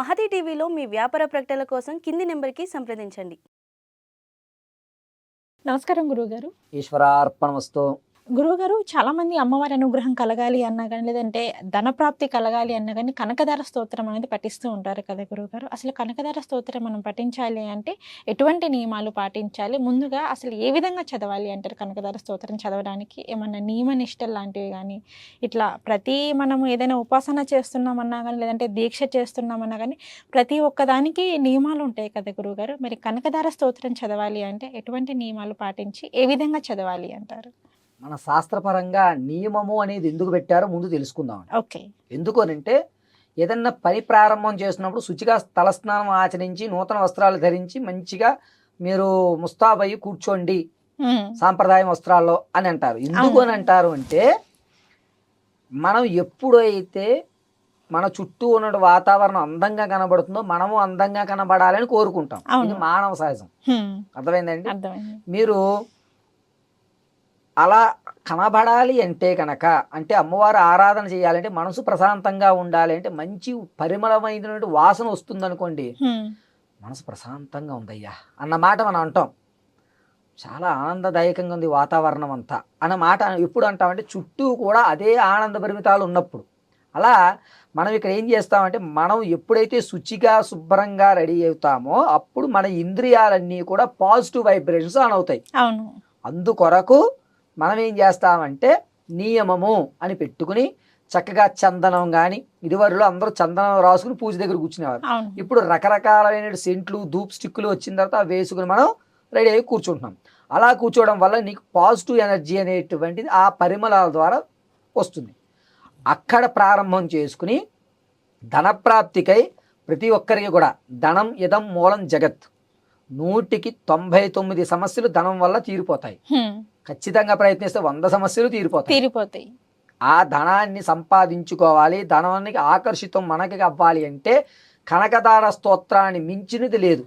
మహతి టీవీలో మీ వ్యాపార ప్రకటనల కోసం కింది నెంబర్కి సంప్రదించండి. నమస్కారం గురువుగారు. ఈశ్వరార్పణమస్తు. గురువుగారు చాలామంది అమ్మవారి అనుగ్రహం కలగాలి అన్నా కానీ లేదంటే ధనప్రాప్తి కలగాలి అన్నా కానీ కనకధార స్తోత్రం అనేది పఠిస్తూ ఉంటారు కదా గురువుగారు. అసలు కనకధార స్తోత్రం మనం పఠించాలి అంటే ఎటువంటి నియమాలు పాటించాలి? ముందుగా అసలు ఏ విధంగా చదవాలి అంటారు కనకధార స్తోత్రం చదవడానికి? ఏమన్నా నియమ నిష్టలు లాంటివి కానీ ఇట్లా ప్రతి మనము ఏదైనా ఉపాసన చేస్తున్నామన్నా కానీ లేదంటే దీక్ష చేస్తున్నామన్నా కానీ ప్రతి ఒక్కదానికి నియమాలు ఉంటాయి కదా గురువుగారు. మరి కనకధార స్తోత్రం చదవాలి అంటే ఎటువంటి నియమాలు పాటించి ఏ విధంగా చదవాలి అంటారు? మన శాస్త్రపరంగా నియమము అనేది ఎందుకు పెట్టారో ముందు తెలుసుకుందాం ఓకే. ఎందుకు అనంటే ఏదన్నా పని ప్రారంభం చేసినప్పుడు శుచిగా తలస్నానం ఆచరించి నూతన వస్త్రాలు ధరించి మంచిగా మీరు ముస్తాబయ్యి కూర్చోండి సాంప్రదాయ వస్త్రాల్లో అని అంటారు. ఎందుకు అని అంటారు అంటే మనం ఎప్పుడైతే మన చుట్టూ ఉన్న వాతావరణం అందంగా కనబడుతుందో మనము అందంగా కనబడాలని కోరుకుంటాం. ఇది మానవ సహజం. అర్థమైందండి అర్థమైంది. మీరు అలా కనబడాలి అంటే కనుక అంటే అమ్మవారు ఆరాధన చేయాలంటే మనసు ప్రశాంతంగా ఉండాలి అంటే మంచి పరిమళమైనటువంటి వాసన వస్తుంది అనుకోండి హ్మ్. మనసు ప్రశాంతంగా ఉందయ్యా అన్న మాట మనం అంటాం. చాలా ఆనందదాయకంగా ఉంది వాతావరణం అంతా అన్న మాట ఎప్పుడు అంటామంటే చుట్టూ కూడా అదే ఆనంద పరిమితాలు ఉన్నప్పుడు. అలా మనం ఇక్కడ ఏం చేస్తామంటే మనం ఎప్పుడైతే శుచిగా శుభ్రంగా రెడీ అవుతామో అప్పుడు మన ఇంద్రియాలన్నీ కూడా పాజిటివ్ వైబ్రేషన్స్ ఆన్ అవుతాయి. అవును. అందుకొరకు మనం ఏం చేస్తామంటే నియమము అని పెట్టుకుని చక్కగా చందనం కానీ ఇదివరలో అందరూ చందనం రాసుకుని పూజ దగ్గర కూర్చునేవారు. ఇప్పుడు రకరకాలైన సెంట్లు ధూప్ స్టిక్కులు వచ్చిన తర్వాత వేసుకుని మనం రెడీ అయ్యి కూర్చుంటున్నాం. అలా కూర్చోవడం వల్ల నీకు పాజిటివ్ ఎనర్జీ అనేటువంటిది ఆ పరిమళాల ద్వారా వస్తుంది. అక్కడ ప్రారంభం చేసుకుని ధనప్రాప్తికై ప్రతి ఒక్కరికి కూడా ధనం ఇదం మూలం జగత్ నూటికి తొంభై తొమ్మిది సమస్యలు ధనం వల్ల తీరిపోతాయి. ఖచ్చితంగా ప్రయత్నిస్తే వంద సమస్యలు తీరిపోతాయి. తీరిపోతాయి. ఆ ధనాన్ని సంపాదించుకోవాలి ధనానికి ఆకర్షితం మనకి అవ్వాలి అంటే కనకదార స్తోత్రాన్ని మించినది లేదు.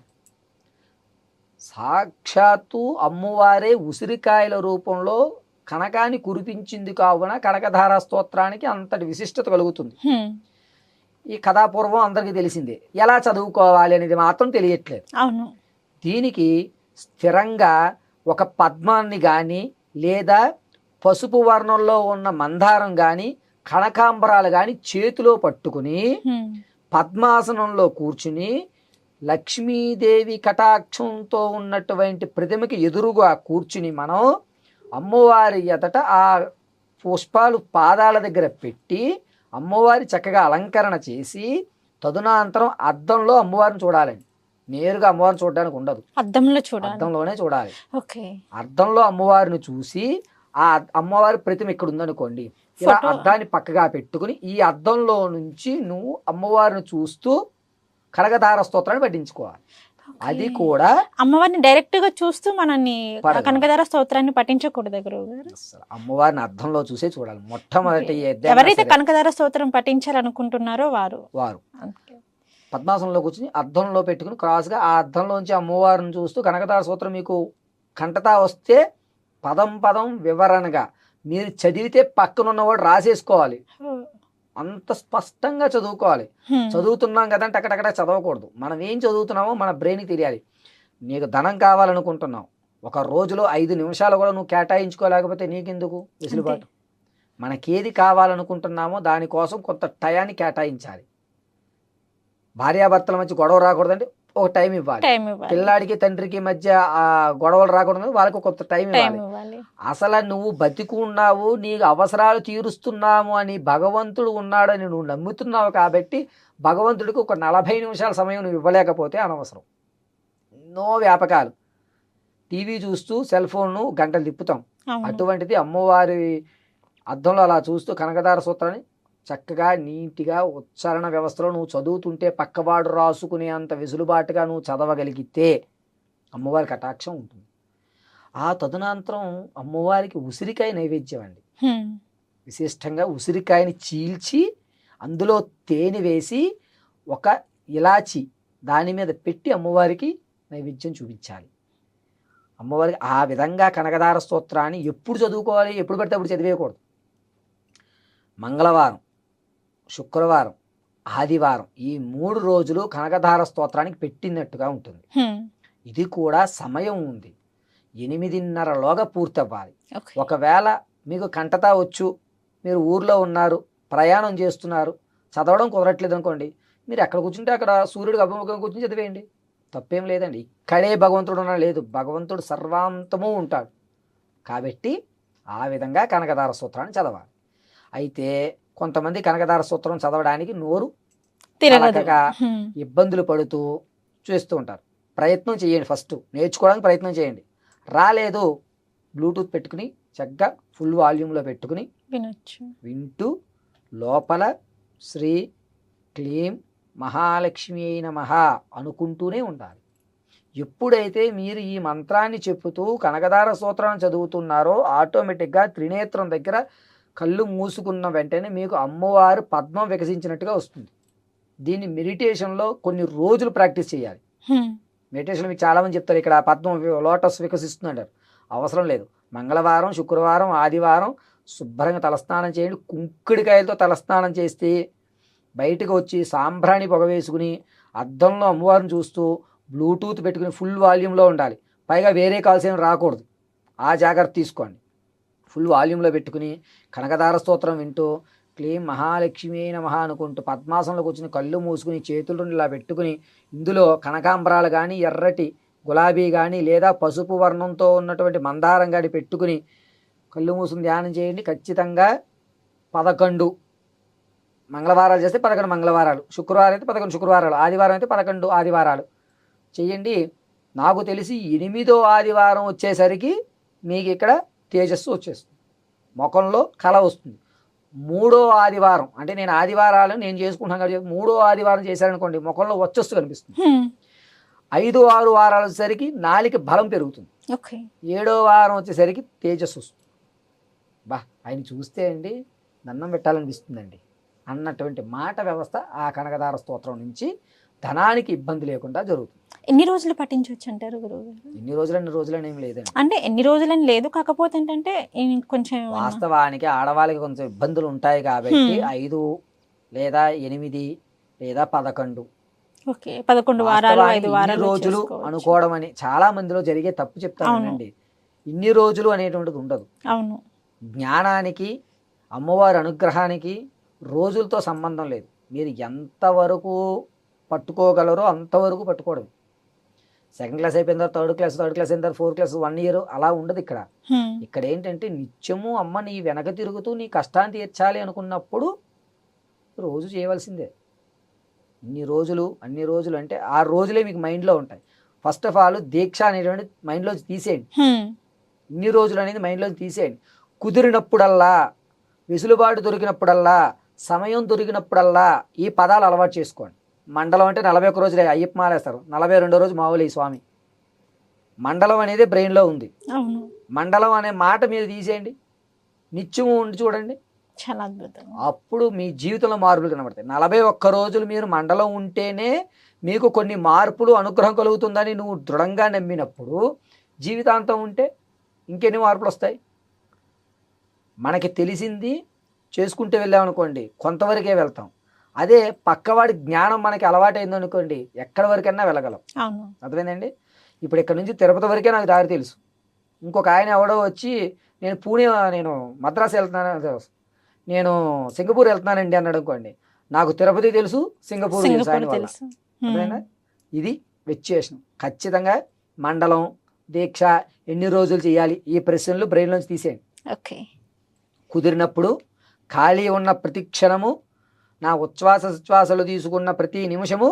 సాక్షాత్తు అమ్మవారే ఉసిరికాయల రూపంలో కనకాన్ని కురిపించింది కావున కనకధార స్తోత్రానికి అంతటి విశిష్టత కలుగుతుంది. ఈ కథాపూర్వం అందరికీ తెలిసిందే. ఎలా చదువుకోవాలి అనేది మాత్రం తెలియట్లేదు. అవును. దీనికి స్థిరంగా ఒక పద్మాన్ని కానీ లేదా పసుపు వర్ణంలో ఉన్న మందారం కానీ కనకాంబరాలు కానీ చేతిలో పట్టుకుని. పద్మాసనంలో కూర్చుని లక్ష్మీదేవి కటాక్షంతో ఉన్నటువంటి ప్రతిమకి ఎదురుగా కూర్చుని మనం అమ్మవారి ఎదట ఆ పుష్పాలు పాదాల దగ్గర పెట్టి అమ్మవారి చక్కగా అలంకరణ చేసి తదునాంతరం అద్దంలో అమ్మవారిని చూడాలండి నేరుగా అమ్మవారిని చూడడానికి ఉండదు. అద్దంలో చూడాలి. అద్దంలోనే చూడాలి. ఓకే. అద్దంలో అమ్మవారిని చూసి ఆ అమ్మవారి ప్రతిమ ఇక్కడ ఉందనుకోండి ఇలా అద్దాన్ని పక్కగా పెట్టుకుని ఈ అద్దంలో నుంచి నువ్వు అమ్మవారిని చూస్తూ కనకధార స్తోత్రాన్ని పఠించుకోవాలి. అది కూడా అమ్మవారిని డైరెక్ట్గా చూస్తూ మనల్ని పడదు. కనకదార స్తోత్రాన్ని పఠించకూడదు గురువు అమ్మవారిని అద్దంలో చూసే చూడాలి. మొట్టమొదటి ఎవరైతే సరే కనకదార స్తోత్రం పఠించాలనుకుంటున్నారో వారు. వారు. పద్మాసనంలో కూర్చుని అద్దంలో పెట్టుకుని క్రాస్గా ఆ అద్దంలోంచి అమ్మవారిని చూస్తూ కనకదార స్తోత్రం మీకు కంటతా వస్తే పదం పదం వివరణగా మీరు చదివితే పక్కనున్నవాడు రాసేసుకోవాలి. అంత స్పష్టంగా చదువుకోవాలి. చదువుతున్నాం కదా అంటే అక్కడక్కడ చదవకూడదు. మనం ఏం చదువుతున్నామో మన బ్రెయిన్కి తెలియాలి. నీకు ధనం కావాలనుకుంటున్నావు. ఒక రోజులో ఐదు నిమిషాలు కూడా నువ్వు కేటాయించుకోలేకపోతే నీకెందుకు వెసులుబాటు? మనకేది కావాలనుకుంటున్నామో దానికోసం కొంత టయాన్ని కేటాయించాలి. భార్యాభర్తల మధ్య గొడవ రాకూడదంటే ఒక టైం ఇవ్వాలి. పిల్లాడికి తండ్రికి మధ్య ఆ గొడవలు రాకూడదు. వాళ్ళకి కొంత టైం ఇవ్వాలి. అసలు నువ్వు బతికి ఉన్నావు నీకు అవసరాలు తీరుస్తున్నాము అని భగవంతుడు ఉన్నాడని నువ్వు నమ్ముతున్నావు కాబట్టి భగవంతుడికి ఒక నలభై నిమిషాల సమయం నువ్వు ఇవ్వలేకపోతే అనవసరం. ఎన్నో వ్యాపకాలు. టీవీ చూస్తూ సెల్ ఫోన్ను గంటలు తిప్పుతాం. అటువంటిది అమ్మవారి అద్దంలో అలా చూస్తూ కనకదార సూత్రాన్ని చక్కగా నీట్గా ఉచ్చారణ వ్యవస్థలో నువ్వు చదువుతుంటే పక్కవాడు రాసుకునే అంత వెసులుబాటుగా నువ్వు చదవగలిగితే అమ్మవారి కటాక్షం ఉంటుంది. ఆ తదనంతరం అమ్మవారికి ఉసిరికాయ నైవేద్యం అండి. విశిష్టంగా ఉసిరికాయని చీల్చి అందులో తేనె వేసి ఒక ఇలాచి దాని మీద పెట్టి అమ్మవారికి నైవేద్యం చూపించాలి. అమ్మవారికి ఆ విధంగా కనకదార స్తోత్రాన్ని ఎప్పుడు చదువుకోవాలి ఎప్పుడు పడితే అప్పుడు చదివేయకూడదు. మంగళవారం శుక్రవారం ఆదివారం ఈ మూడు రోజులు కనకధార స్తోత్రానికి పెట్టినట్టుగా ఉంటుంది. హ్మ్. ఇది కూడా సమయం ఉంది. ఎనిమిదిన్నరలోగా పూర్తి అవ్వాలి ఓకే ఒకవేళ మీకు కంటతా వచ్చు మీరు ఊర్లో ఉన్నారు ప్రయాణం చేస్తున్నారు చదవడం కుదరట్లేదు అనుకోండి మీరు ఎక్కడ కూర్చుంటే అక్కడ సూర్యుడికి అభిముఖం కూర్చుని చదివేయండి. తప్పేం లేదండి. ఇక్కడే భగవంతుడు ఉన్న లేదు భగవంతుడు సర్వాంతము ఉంటాడు. కాబట్టి ఆ విధంగా కనకదార సూత్రాన్ని చదవాలి. అయితే కొంతమంది కనకదార సూత్రం చదవడానికి నోరు హ్మ్. ఇబ్బందులు పడుతూ చేస్తూ ఉంటారు. ప్రయత్నం చేయండి ఫస్ట్. నేర్చుకోవడానికి ప్రయత్నం చేయండి. రాలేదు. బ్లూటూత్ పెట్టుకుని చక్కగా ఫుల్ వాల్యూమ్లో పెట్టుకుని వినొచ్చు. వింటూ లోపల శ్రీ క్లీం మహాలక్ష్మి అయిన మహా అనుకుంటూనే ఉండాలి. ఎప్పుడైతే మీరు ఈ మంత్రాన్ని చెప్పుతూ కనకదార సూత్రాన్ని చదువుతున్నారో ఆటోమేటిక్గా త్రినేత్రం దగ్గర కళ్ళు మూసుకున్న వెంటనే మీకు అమ్మవారు పద్మం వికసించినట్టుగా వస్తుంది. దీన్ని మెడిటేషన్లో కొన్ని రోజులు ప్రాక్టీస్ చేయాలి. మెడిటేషన్ మీకు చాలామంది చెప్తారు ఇక్కడ పద్మం లోటస్ వికసిస్తుంది అంటారు అవసరం లేదు. మంగళవారం శుక్రవారం ఆదివారం శుభ్రంగా తలస్నానం చేయండి. కుంకుడికాయలతో తలస్నానం చేస్తే బయటకు వచ్చి సాంబ్రాణి పొగ వేసుకుని అద్దంలో అమ్మవారిని చూస్తూ బ్లూటూత్ పెట్టుకుని ఫుల్ వాల్యూమ్లో ఉండాలి. పైగా వేరే కాల్స్ ఏమి రాకూడదు. ఆ జాగ్రత్త తీసుకోండి. ఫుల్ వాల్యూమ్లో పెట్టుకుని కనకదార స్తోత్రం వింటూ క్లీం మహాలక్ష్మి నమ అనుకుంటూ పద్మాసనంలో కూర్చుని కళ్ళు మూసుకుని చేతులు ఇలా పెట్టుకుని ఇందులో కనకాంబరాలు కానీ ఎర్రటి గులాబీ కానీ లేదా పసుపు వర్ణంతో ఉన్నటువంటి మందారం కానీ పెట్టుకుని కళ్ళు మూసుకుని ధ్యానం చేయండి. ఖచ్చితంగా పదకొండు. మంగళవారాలు చేస్తే పదకొండు మంగళవారాలు. శుక్రవారం అయితే పదకొండు శుక్రవారాలు. ఆదివారం అయితే పదకొండు ఆదివారాలు. చేయండి. నాకు తెలిసి ఎనిమిదో ఆదివారం వచ్చేసరికి మీకు ఇక్కడ తేజస్సు వచ్చేస్తుంది. ముఖంలో కళ వస్తుంది. మూడో ఆదివారం అంటే నేను ఆదివారాలు నేను చేసుకుంటాను కాబట్టి మూడో ఆదివారం చేశారనుకోండి ముఖంలో వచ్చొస్తూ కనిపిస్తుంది. ఐదు ఆరు వారాల వచ్చేసరికి నాలిక బలం పెరుగుతుంది. ఏడో వారం వచ్చేసరికి తేజస్సు వస్తుంది. బా ఆయన చూస్తే అండి దండం పెట్టాలనిపిస్తుందండి. అన్నటువంటి మాట వ్యవస్థ ఆ కనకదార స్తోత్రం నుంచి ధనానికి ఇబ్బంది లేకుండా జరుగుతుంది. ఎన్ని రోజులు పట్టించవచ్చు అంటారు గురువు ఎన్ని రోజులు అన్ని రోజులని ఏం లేదండి. అంటే ఎన్ని రోజులని లేదు కాకపోతే ఏంటంటే కొంచెం వాస్తవానికి ఆడవాళ్ళకి కొంచెం ఇబ్బందులు ఉంటాయి కాబట్టి. ఐదు లేదా ఎనిమిది లేదా పదకొండు. ఓకే పదకొండు వారాలు ఐదు వారాలు రోజులు. అనుకోవడం అని చాలా మందిలో జరిగే తప్పు చెప్తానండి. ఇన్ని రోజులు అనేటువంటిది ఉండదు. అవును. జ్ఞానానికి అమ్మవారి అనుగ్రహానికి రోజులతో సంబంధం లేదు. మీరు ఎంతవరకు పట్టుకోగలరో అంతవరకు పట్టుకోవడం సెకండ్ క్లాస్ అయిపోయిన తర్వాత థర్డ్ క్లాస్ థర్డ్ క్లాస్ అయిన తర్వాత ఫోర్త్ క్లాస్ వన్ ఇయర్ అలా ఉండదు ఇక్కడ. ఇక్కడ ఏంటంటే నిత్యము అమ్మ నీ వెనక తిరుగుతూ నీ కష్టాన్ని తీర్చాలి అనుకున్నప్పుడు రోజు చేయవలసిందే. ఇన్ని రోజులు అన్ని రోజులు అంటే ఆ రోజులే మీకు మైండ్లో ఉంటాయి. ఫస్ట్ ఆఫ్ ఆల్ దీక్ష అనేటువంటి మైండ్లోంచి తీసేయండి. ఇన్ని రోజులు అనేది మైండ్లోంచి తీసేయండి. కుదిరినప్పుడల్లా వెసులుబాటు దొరికినప్పుడల్లా సమయం దొరికినప్పుడల్లా ఈ పదాలు అలవాటు చేసుకోండి. మండలం అంటే నలభై ఒక్క రోజులే అయ్యప్ప మాలేస్తారు నలభై రెండో రోజు మామూలు ఈ స్వామి. మండలం అనేది బ్రెయిన్లో ఉంది. అవును. మండలం అనే మాట మీరు తీసేయండి. నిత్యము ఉండి చూడండి. చాలా అద్భుతం. అప్పుడు మీ జీవితంలో మార్పులు కనబడతాయి. నలభై ఒక్క రోజులు మీరు మండలం ఉంటేనే మీకు కొన్ని మార్పులు అనుగ్రహం కలుగుతుందని నువ్వు దృఢంగా నమ్మినప్పుడు జీవితాంతం ఉంటే ఇంకెన్ని మార్పులు వస్తాయి? మనకి తెలిసింది చేసుకుంటూ వెళ్ళామనుకోండి కొంతవరకే వెళ్తాం. అదే పక్కవాడి జ్ఞానం మనకి అలవాటైంది అనుకోండి ఎక్కడి వరకైనా వెళ్ళగలం. అర్థమైందండి? ఇప్పుడు ఇక్కడ నుంచి తిరుపతి వరకే నాకు దారి తెలుసు. ఇంకొక ఆయన ఎవడో వచ్చి నేను పూణే నేను మద్రాసు వెళ్తున్నాను నేను సింగపూర్ వెళ్తున్నానండి అన్నాడు అనుకోండి నాకు తిరుపతి తెలుసు సింగపూర్ తెలుసు ఆయన వల్ల. ఇది వెచ్చేషన్ ఖచ్చితంగా మండలం దీక్ష ఎన్ని రోజులు చేయాలి ఈ ప్రశ్నలు బ్రెయిన్లోంచి తీసేయండి. ఓకే. కుదిరినప్పుడు ఖాళీ ఉన్న ప్రతి క్షణము నా ఉచ్ఛ్వాస ఉచ్ఛ్వాసలు తీసుకున్న ప్రతి నిమిషము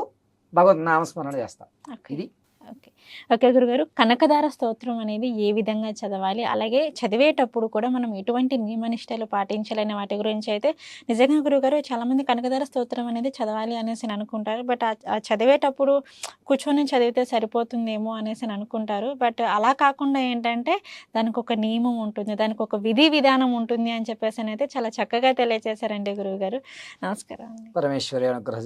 భగవద్ నామస్మరణ చేస్తా ఓకే ఇది. ఓకే. ఓకే గురుగారు కనకదార స్తోత్రం అనేది ఏ విధంగా చదవాలి? అలాగే చదివేటప్పుడు కూడా మనం ఎటువంటి నియమనిష్టలు పాటించాలనే వాటి గురించి అయితే నిజంగా గురుగారు చాలామంది కనకదార స్తోత్రం అనేది చదవాలి అనేసి అనుకుంటారు. బట్ ఆ- చదివేటప్పుడు కూర్చొని చదివితే సరిపోతుందేమో అనేసి అని అనుకుంటారు. బట్ అలా కాకుండా ఏంటంటే దానికి ఒక నియమం ఉంటుంది దానికి ఒక విధి విధానం ఉంటుంది అని చెప్పేసి అయితే చాలా చక్కగా తెలియజేశారండి గురువుగారు నమస్కారం పరమేశ్వరి అనుగ్రహ